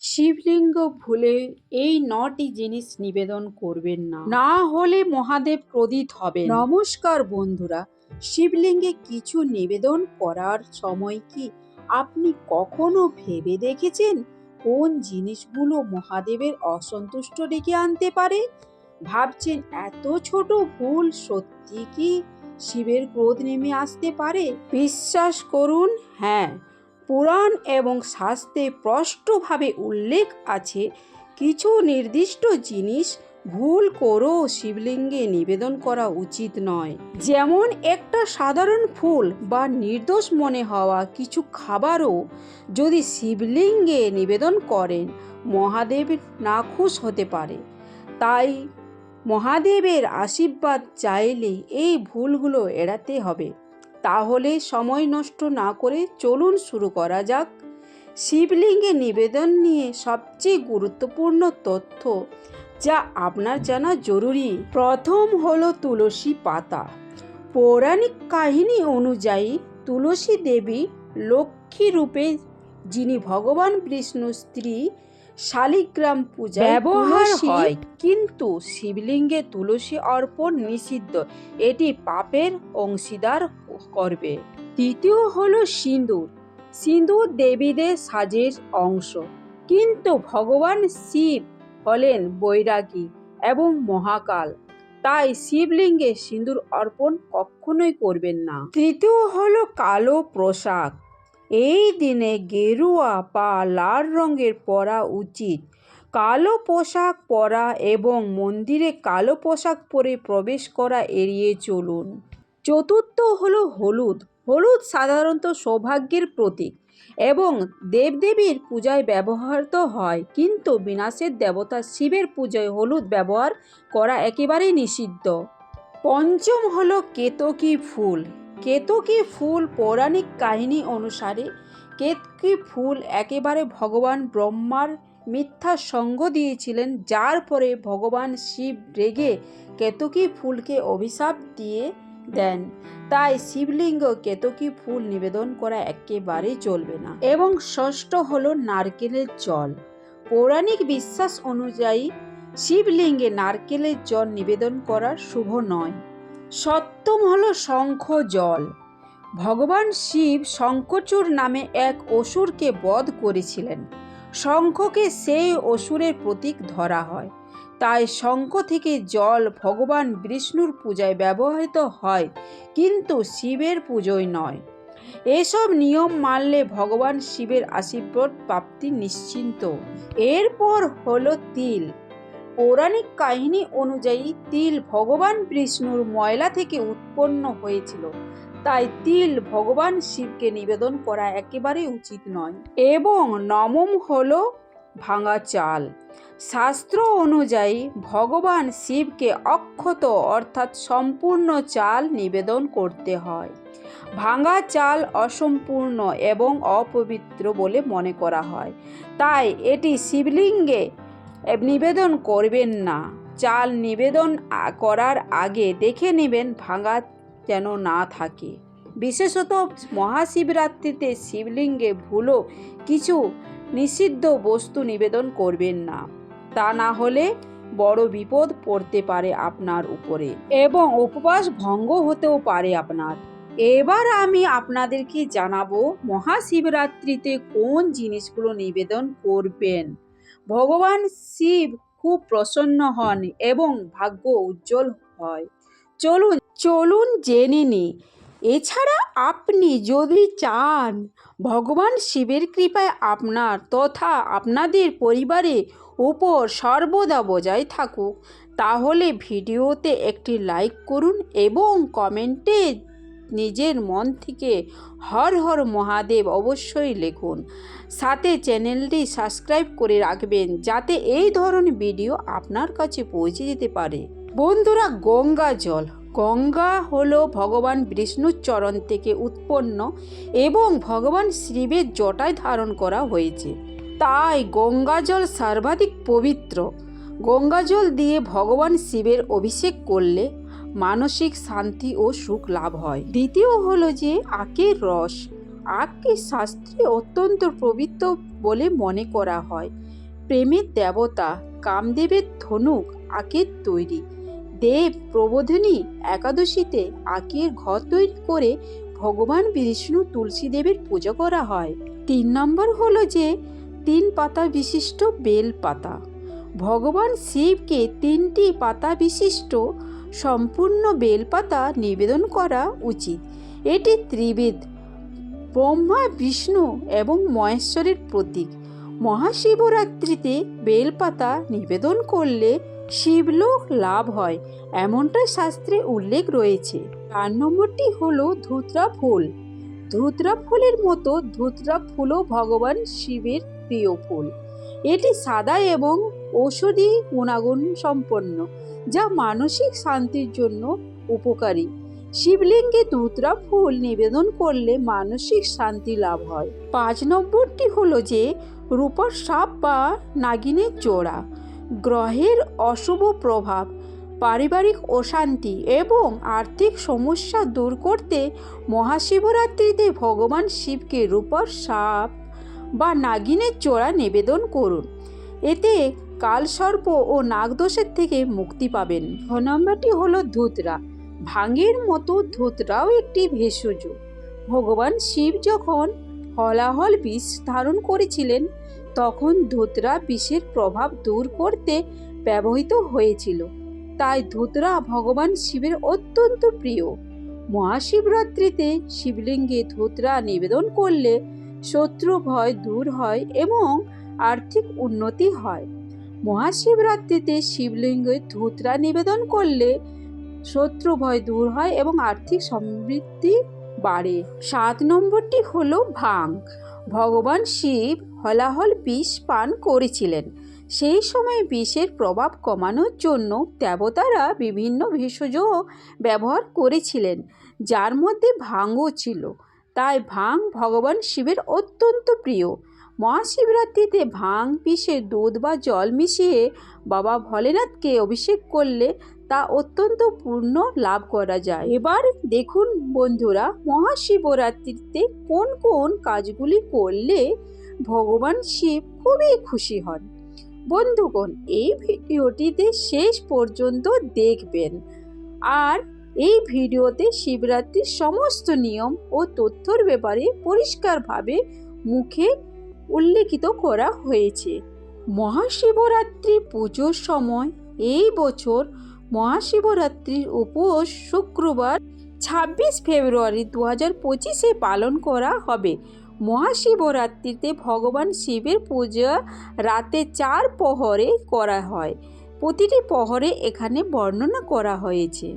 শিবলিঙ্গ ভুলে এই নটি জিনিস নিবেদন করবেন না। না হলে মহাদেব ক্রোধিত হবে নমস্কার বন্ধুরা শিবলিঙ্গে কিছু নিবেদন করার সময় কি আপনি কখনো ভেবে দেখেছেন কোন জিনিসগুলো মহাদেবের অসন্তুষ্ট ডেকে আনতে পারে? ভাবছেন এত ছোট ভুল সত্যি কি শিবের ক্রোধ নেমে আসতে পারে? বিশ্বাস করুন হ্যাঁ। পুরাণ এবং শাস্ত্রে স্পষ্টভাবে উল্লেখ আছে, কিছু নির্দিষ্ট জিনিস ভুল করেও শিবলিঙ্গে নিবেদন করা উচিত নয়। যেমন একটা সাধারণ ফুল বা নির্দোষ মনে হওয়া কিছু খাবারও যদি শিবলিঙ্গে নিবেদন করেন, মহাদেব নাখুশ হতে পারে। তাই মহাদেবের আশীর্বাদ চাইলে এই ভুলগুলো এড়াতে হবে। তাহলে সময় নষ্ট না করে চলুন শুরু করা যাক। শিবলিঙ্গে নিবেদন নিয়ে সবচেয়ে গুরুত্বপূর্ণ তথ্য যা আপনার জানা জরুরি। প্রথম হলো তুলসী পাতা। পৌরাণিক কাহিনী অনুযায়ী তুলসী দেবী লক্ষ্মী রূপে যিনি ভগবান বিষ্ণুর স্ত্রী শালিগ্রাম পূজা ব্যবহার হয়। কিন্তু শিবলিঙ্গে তুলসী অর্পণ নিষিদ্ধ। এটি পাপের অংশীদার করবে। তৃতীয় হলো সিঁদুর সিঁদুর দেবীদের সাজের অংশ। কিন্তু ভগবান শিব হলেন বৈরাগী এবং মহাকাল। তাই শিবলিঙ্গে সিঁদুর অর্পণ কখনোই করবেন না। তৃতীয় হলো কালো পোশাক। এই দিনে গেরুয়া বা লাল রঙের পরা উচিত। কালো পোশাক পরা এবং মন্দিরে কালো পোশাক পরে প্রবেশ করা এড়িয়ে চলুন। চতুর্থ হলো হলুদ। হলুদ সাধারণত সৌভাগ্যের প্রতীক এবং দেবদেবীর পূজায় ব্যবহৃত হয়। কিন্তু বিনাশের দেবতা শিবের পূজায় হলুদ ব্যবহার করা একেবারেই নিষিদ্ধ। পঞ্চম হলো কেতকী ফুল। কেতকী ফুল পৌরাণিক কাহিনী অনুসারে কেতকী ফুল একেবারে ভগবান ব্রহ্মার মিথ্যা সঙ্গ দিয়েছিলেন, যার পরে ভগবান শিব রেগে কেতকী ফুলকে অভিশাপ দিয়ে দেন, তাই শিবলিঙ্গ কেতকী ফুল নিবেদন করা একেবারেই চলবে না। এবং ষষ্ঠ হলো নারকেলের জল। পৌরাণিক বিশ্বাস অনুযায়ী শিবলিঙ্গে নারকেলের জল নিবেদন করা শুভ নয়। সপ্তম হলো শঙ্খ জল। ভগবান শিব শঙ্খচূড় নামে এক অসুরকে বধ করেছিলেন। শঙ্খকে সেই অসুরের প্রতীক ধরা হয়। তাই শঙ্খ থেকে জল ভগবান বিষ্ণুর পূজায় ব্যবহৃত হয়, কিন্তু শিবের পুজোয় নয়। এসব নিয়ম মানলে ভগবান শিবের আশীর্বাদ প্রাপ্তি নিশ্চিন্ত। এরপর হলো তিল। পৌরাণিক কাহিনী অনুযায়ী তিল ভগবান বিষ্ণুর ময়লা থেকে উৎপন্ন হয়েছিল, তাই তিল ভগবান শিবকে নিবেদন করা একেবারেই উচিত নয়। এবং নবম হলো ভাঙা চাল। শাস্ত্র অনুযায়ী ভগবান শিবকে অক্ষত অর্থাৎ সম্পূর্ণ চাল নিবেদন করতে হয়। ভাঙা চাল অসম্পূর্ণ এবং অপবিত্র বলে মনে করা হয়। তাই এটি শিবলিঙ্গে নিবেদন করবেন না। চাল নিবেদন করার আগে দেখে নেবেন ভাঙা যেন না থাকে। বিশেষত মহাশিবরাত্রিতে শিবলিঙ্গে ভুলো কিছু নিষিদ্ধ বস্তু নিবেদন করবেন না। তা না হলে বড় বিপদ পড়তে পারে আপনার উপরে এবং উপবাস ভঙ্গ হতেও পারে আপনার। এবার আমি আপনাদেরকে জানাব মহাশিবরাত্রিতে কোন জিনিসগুলো নিবেদন করবেন। ভগবান শিব খুব প্রসন্ন হন এবং ভাগ্য উজ্জ্বল হয়। চলুন চলুন জেনে নি। এছাড়া আপনি যদি চান, ভগবান শিবের কৃপায় আপনার তথা আপনাদের পরিবারে উপর সর্বদা বজায় থাকুক, তাহলে ভিডিওতে একটি লাইক করুন এবং কমেন্টে নিজের মন থেকে হর হর মহাদেব অবশ্যই লিখুন। সাথে চ্যানেলটি সাবস্ক্রাইব করে রাখবেন যাতে এই ধরনের ভিডিও আপনার কাছে পৌঁছে যেতে পারে। বন্ধুরা, গঙ্গা জল। গঙ্গা হলো ভগবান বিষ্ণুর চরণ থেকে উৎপন্ন এবং ভগবান শিবের জটায় ধারণ করা হয়েছে। তাই গঙ্গা জল সর্বাধিক পবিত্র। গঙ্গা জল দিয়ে ভগবান শিবের অভিষেক করলে মানসিক শান্তি ও সুখ লাভ হয়। দ্বিতীয় হলো যে আখের রস। আখকে শাস্ত্রে অত্যন্ত পবিত্র বলে মনে করা হয়। প্রেমের দেবতা কামদেবের ধনুক আখের তৈরি। দেব প্রবোধিনী একাদশীতে আখের ঘর তৈরি করে ভগবান বিষ্ণু তুলসী দেবের পুজো করা হয়। তিন নম্বর হলো যে তিন পাতা বিশিষ্ট বেল পাতা। ভগবান শিবকে তিনটি পাতা বিশিষ্ট সম্পূর্ণ বেলপাতা নিবেদন করা উচিত। এটি ত্রিবেদ, ব্রহ্মা, বিষ্ণু এবং মহেশ্বরের প্রতীক। মহাশিবরাত্রিতে বেলপাতা নিবেদন করলে শিবলোক লাভ হয়, এমনটা শাস্ত্রে উল্লেখ রয়েছে। চার নম্বরটি হল ধুতরা ফুল। ধুতরা ফুলের মতো ধুতরা ফুলও ভগবান শিবের প্রিয় ফুল। এটি সাদা এবং ঔষধি গুণাগুণ সম্পন্ন, যা মানসিক শান্তির জন্য উপকারী। শিবলিঙ্গে ধুতরা ফুল নিবেদন করলে মানসিক শান্তি লাভ হয়। পাঁচ নম্বরটি হলো যে, রূপার সাপ বা নাগিনের জোড়া গ্রহের অশুভ প্রভাব, পারিবারিক অশান্তি এবং আর্থিক সমস্যা দূর করতে মহাশিবরাত্রিতে ভগবান শিবকে রূপার সাপ বা নাগিনের চোরা নিবেদন করুন। এতে কালসর্প ও নাগদোষের থেকে মুক্তি পাবেন। ছ নম্বরটি হলো ধুতরা। ভাঙের মতো ধুতরাও একটি ভেষজ। ভগবান শিব যখন হলাহল বিষ ধারণ করেছিলেন, তখন ধুতরা বিষের প্রভাব দূর করতে ব্যবহৃত হয়েছিল। তাই ধুতরা ভগবান শিবের অত্যন্ত প্রিয়। মহাশিবরাত্রিতে শিবলিঙ্গে ধুতরা নিবেদন করলে শত্রু ভয় দূর হয় এবং আর্থিক উন্নতি হয়। মহাশিবরাত্রিতে শিবলিঙ্গে ধুতরা নিবেদন করলে শত্রু ভয় দূর হয় এবং আর্থিক সমৃদ্ধি বাড়ে। সাত নম্বরটি হলো ভাং ভগবান শিব হলাহল বিষ পান করেছিলেন। সেই সময় বিষের প্রভাব কমানোর জন্য দেবতারা বিভিন্ন ভেষজ ব্যবহার করেছিলেন, যার মধ্যে ভাঙও ছিল। তাই ভাং ভগবান শিবের অত্যন্ত প্রিয়। মহাশিবরাত্রিতে ভাং পিষে দুধ বা জল মিশিয়ে বাবা ভোলেনাথকে অভিষেক করলে তা অত্যন্ত পূর্ণ লাভ করা যায়। এবার দেখুন বন্ধুরা, মহাশিবরাত্রিতে কোন কোন কাজগুলি করলে ভগবান শিব খুবই খুশি হন। বন্ধুগণ, এই ভিডিওটিতে শেষ পর্যন্ত দেখবেন। আর এই ভিডিওতে শিবরাত্রির সমস্ত নিয়ম ও তথ্যর ব্যাপারে পরিষ্কারভাবে মুখে উল্লেখিত করা হয়েছে। মহাশিবরাত্রি পুজোর সময় এই বছর মহাশিবরাত্রির উপোস শুক্রবার ছাব্বিশ ফেব্রুয়ারি দু হাজার পঁচিশে পালন করা হবে। মহাশিবরাত্রিতে ভগবান শিবের পূজা রাতে চার প্রহরে করা হয়। প্রতিটি প্রহরে এখানে বর্ণনা করা হয়েছে।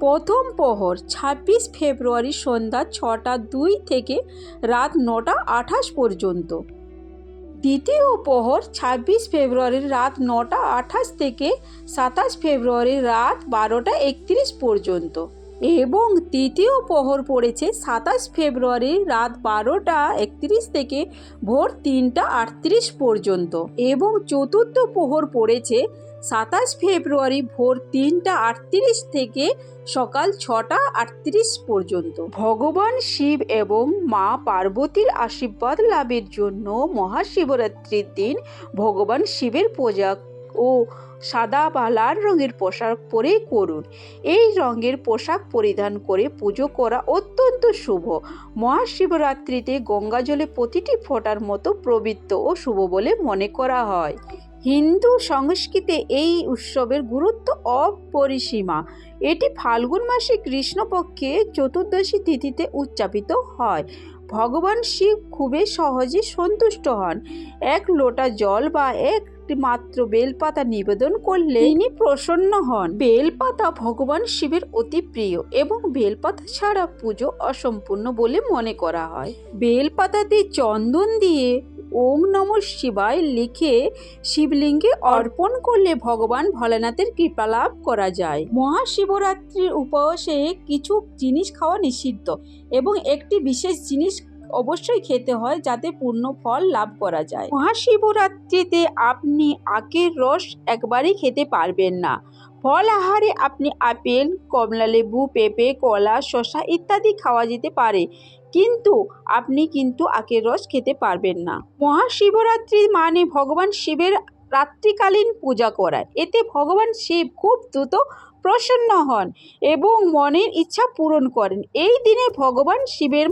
প্রথম প্রহর, ছাব্বিশ ফেব্রুয়ারি সন্ধ্যা ছটা দুই থেকে রাত নটা আঠাশ পর্যন্ত। দ্বিতীয় প্রহর, ছাব্বিশ ফেব্রুয়ারির রাত নটা আঠাশ থেকে সাতাশ ফেব্রুয়ারির রাত বারোটা একত্রিশ পর্যন্ত। এবং তৃতীয় প্রহর পড়েছে সাতাশ ফেব্রুয়ারি রাত বারোটা একত্রিশ থেকে ভোর তিনটা আটত্রিশ পর্যন্ত। এবং চতুর্থ প্রহর পড়েছে সাতাশ ফেব্রুয়ারি ভোর তিনটা আটত্রিশ থেকে সকাল ছটা আটত্রিশ পর্যন্ত। ভগবান শিব এবং মা পার্বতীর আশীর্বাদ লাভের জন্য মহাশিবরাত্রির দিন ভগবান শিবের পূজা ও সাদা বা লাল রঙের পোশাক পরে করুন। এই রঙের পোশাক পরিধান করে পুজো করা অত্যন্ত শুভ। মহাশিবরাত্রিতে গঙ্গা জলে প্রতিটি ফোঁটার মতো পবিত্র ও শুভ বলে মনে করা হয়। হিন্দু সংস্কৃতিতে এই উৎসবের গুরুত্ব অপরিসীমা। এটি ফাল্গুন মাসে কৃষ্ণপক্ষে চতুর্দশী তিথিতে উদযাপিত হয়। ভগবান শিব খুবই সহজে সন্তুষ্ট হন। এক লোটা জল বা এক মাত্র বেলপাতা নিবেদন করলে তিনি প্রসন্ন হন। বেলপাতা ভগবান শিবের অতি প্রিয় এবং বেলপাতা ছাড়া পুজো অসম্পূর্ণ বলে মনে করা হয়। বেলপাতাতে চন্দন দিয়ে ওং নম শিবায় লিখে শিবলিঙ্গে অর্পণ করলে ভগবান ভোলেনাথের কৃপা লাভ করা যায়। মহাশিবরাত্রির উপবাসে কিছু জিনিস খাওয়া নিষিদ্ধ এবং একটি বিশেষ জিনিস অবশ্যই খেতে হয় যাতে পূর্ণ ফল লাভ করা যায়। মহাশিবরাত্রিতে আপনি আখের রস একবারই খেতে পারবেন না। ফল আহারে আপনি আপেল, কমলালেবু, পেঁপে, কলা, শসা ইত্যাদি খাওয়া যেতে পারে। কিন্তু আপনি কিন্তু আখের রস খেতে পারবেন না। মহাশিবরাত্রি মানে ভগবান শিবের রাত্রিকালীন পূজা করায়। এতে ভগবান শিব খুব দ্রুত প্রসন্ন হন এবং মনের ইচ্ছা পূরণ করেন। এই দিনে ভগবান শিবের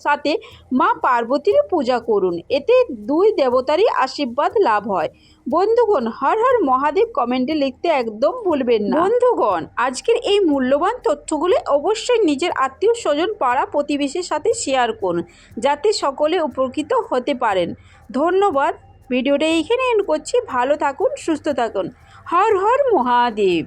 সাথে মা পার্বতীর পূজা করুন। এতে দুই দেবতারই আশীর্বাদ লাভ হয়। বন্ধুগণ, হর হর মহাদেব কমেন্টে লিখতে একদম ভুলবেন না। বন্ধুগণ, আজকের এই মূল্যবান তথ্যগুলি অবশ্যই নিজের আত্মীয় স্বজন পাড়া প্রতিবেশীর সাথে শেয়ার করুন, যাতে সকলে উপকৃত হতে পারেন। ধন্যবাদ। ভিডিওটা এইখানে এন্ড করছি। ভালো থাকুন, সুস্থ থাকুন। হর হর মহাদেব।